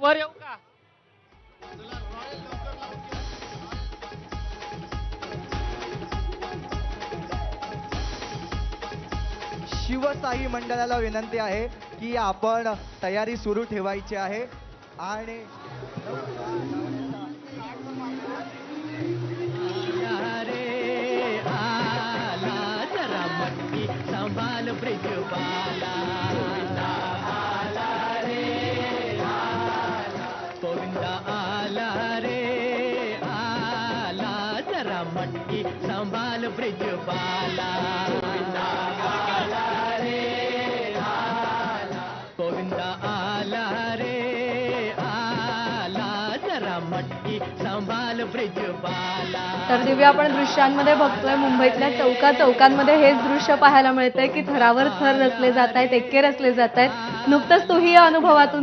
वर येऊ का? शिवसाई मंडळाला विनंती आहे की आपण तयारी सुरू ठेवायची आहे आणि रे आला जरा मटकी संभाल मटकी संभाल ब्रिजवाला। आला रे गोविंदा आला रे आला जरा मटकी संभाल ब्रिजवाला। तर दिव्या आपण दृश्यांमध्ये बघतोय मुंबईतल्या चौका चौकांमध्ये हेच दृश्य पाहायला मिळतंय की थरावर थर रचले जात आहेत एक्के रचले जात आहेत नुकतंच तूही या अनुभवातून